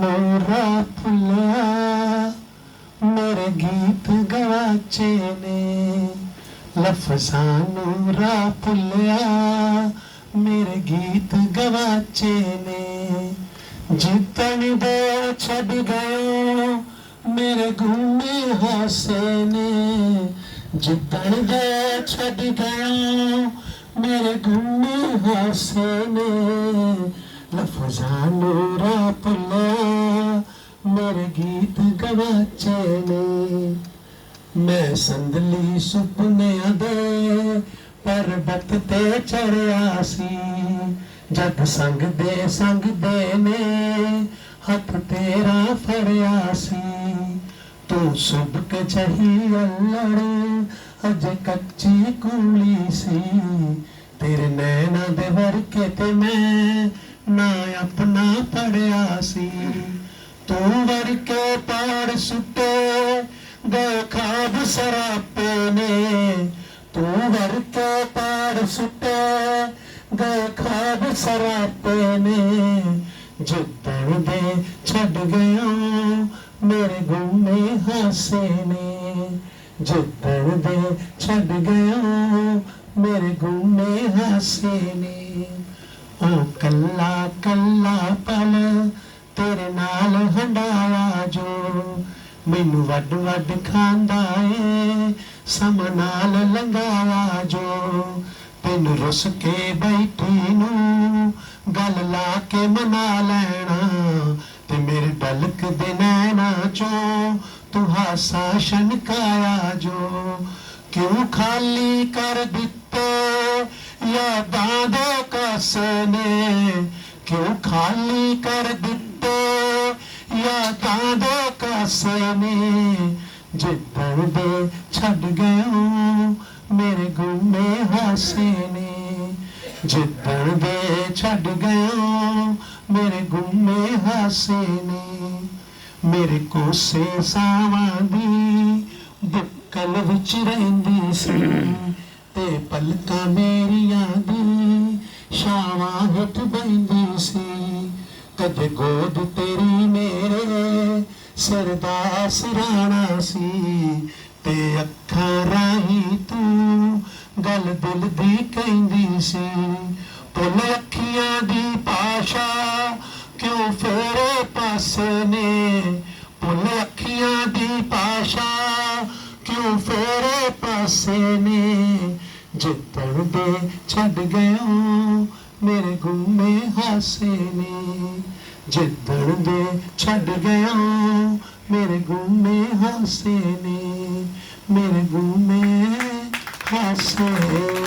ਮੇਰਾ ਫੁੱਲਿਆ ਮੇਰੇ ਗੀਤ ਗਵਾਚੇ ਨੇ। ਲਫ਼ਜ਼ਾਂ ਨੂੰ ਰਾਹ ਭੁੱਲਿਆ ਮੇਰੇ ਗੀਤ ਗਵਾਚੇ ਨੇ। ਜਿੱਤਣ ਦੇ ਛੱਡ ਗਏ ਮੇਰੇ ਗੁੰਮੇ ਹਾਸੇ ਨੇ। ਜਿੱਤਣ ਦੇ ਛੱਡ ਗਏ ਮੇਰੇ ਗੁੰਮੇ ਹਾਸੇ ਨੇ। ਲਫ਼ਜ਼ਾਂ ਨੂੰ ਰਾਹ ਭੁੱਲਿਆ ਮੇਰੇ ਗੀਤ ਗਵਾਚੇ ਨੇ। ਮੈਂ ਸੰਦਲੀ ਸੁਪਨਿਆਂ ਦੇ ਪਰਬਤ ਤੇ ਚੜਿਆ ਸੀ। ਜਦ ਸੰਗ ਦੇ ਸੰਗ ਦੇ ਨੇ ਹੱਥ ਤੇਰਾ ਫੜਿਆ ਸੀ। ਤੂੰ ਸੁਬਕ ਚਹੀ ਅਲੜ, ਅਜੇ ਕੱਚੀ ਕੂਲੀ ਸੀ। ਤੇਰੇ ਨੈਣਾ ਦੇ ਵਰਕੇ ਤੇ ਮੈਂ ਨਾ ਆਪਣਾ ਪੜਿਆ ਸੀ। ਤੂੰ ਵਰ ਕੇ ਪਾੜ ਸੁੱਟੇ, ਗਏ ਖਾਬ ਸਰਾਪੇ ਨੇ। ਤੂੰ ਵਰ ਕੇ ਪਾੜ ਸੁੱਟੇ, ਗਏ ਖਾਬ ਸਰਾਪੇ ਨੇ। ਜਿੱਦਣ ਦੇ ਛੱਡ ਗਿਆ ਮੇਰੇ ਗੁੰਮੇ ਹਾਸੇ ਨੇ। ਜਿੱਦਣ ਦੇ ਛੱਡ ਗਿਆ ਮੇਰੇ ਗੁੰਮੇ ਹਾਸੇ ਨੇ। ਉਹ ਕੱਲਾ ਕੱਲਾ ਪਲ ਤੇਰੇ ਨਾਲ ਹੰਡਾਇਆ ਜੋ ਮੈਨੂੰ ਵੱਡ ਵੱਡ ਖਾਂਦਾ ਏ, ਸਮ ਨਾਲ ਲੰਗਾਇਆ ਜੋ। ਤੈਨੂੰ ਰੁੱਸ ਕੇ ਬੈਠੀ ਨੂੰ ਗੱਲ ਲਾ ਕੇ ਮਨਾ ਲੈਣਾ ਤੇ ਮੇਰੇ ਡਲਕ ਦੇ ਨੈਣਾ ਚੋਂ ਤੂੰ ਹਾਸਾ ਛਨਕਾਇਆ ਜੋ। ਕਿਉਂ ਖਾਲੀ ਕਰ ਦਿੱਤੇ ਯਾਦਾਂ ਦੇ ਕਾਸੇ ਨੇ? ਕਿਉਂ ਖਾਲੀ ਕਰ ਦਿੱਤੇ ਦੇ ਨੇ ਜਿੱਦਣ ਦੇ ਛੱਡ ਗਏ ਮੇਰੇ ਗੁੰਮੇ ਹਾਸੇ ਨੇ। ਜਿੱਦਣ ਦੇ ਛੱਡ ਗਏ ਮੇਰੇ ਗੁੰਮੇ ਹਾਸੇ ਨੇ। ਮੇਰੇ ਕੋਸੇ ਸਾਵਾਂ ਦੀ ਬੁੱਕਲ ਵਿੱਚ ਰਹਿੰਦੀ ਸੀ ਤੇ ਪਲਕਾਂ ਮੇਰੀਆਂ ਦੀ ਛਾਵਾਂ ਹੇਠ ਬੈਂਦੀ ਸੀ। ਕਦੇ ਗੋਦ ਤੇ ਸਰਦਾਸ ਰਾਣਾ ਸੀ ਤੇ ਅੱਖਾਂ ਰਾਹੀਂ ਤੂੰ ਗੱਲ ਦਿਲ ਦੀ ਕਹਿੰਦੀ ਸੀ। ਪੁੱਲ ਅੱਖੀਆਂ ਦੀ ਪਾਸ਼ਾ ਕਿਉਂ ਫੇਰੇ ਪਾਸੇ ਨੇ? ਪੁੱਲ ਅੱਖੀਆਂ ਦੀ ਪਾਸ਼ਾ ਕਿਉਂ ਫੇਰੇ ਪਾਸੇ ਨੇ? ਜਿੱਤਣ ਦੇ ਛੱਡ ਗਏ ਮੇਰੇ ਗੁੰਮੇ ਹਾਸੇ ਨੇ। ਜਿੱਦਣ ਦੇ ਛੱਡ ਗਿਆ ਮੇਰੇ ਗੁੰਮੇ ਹਾਸੇ ਨੇ ਮੇਰੇ ਗੁੰਮੇ ਹਾਸੇ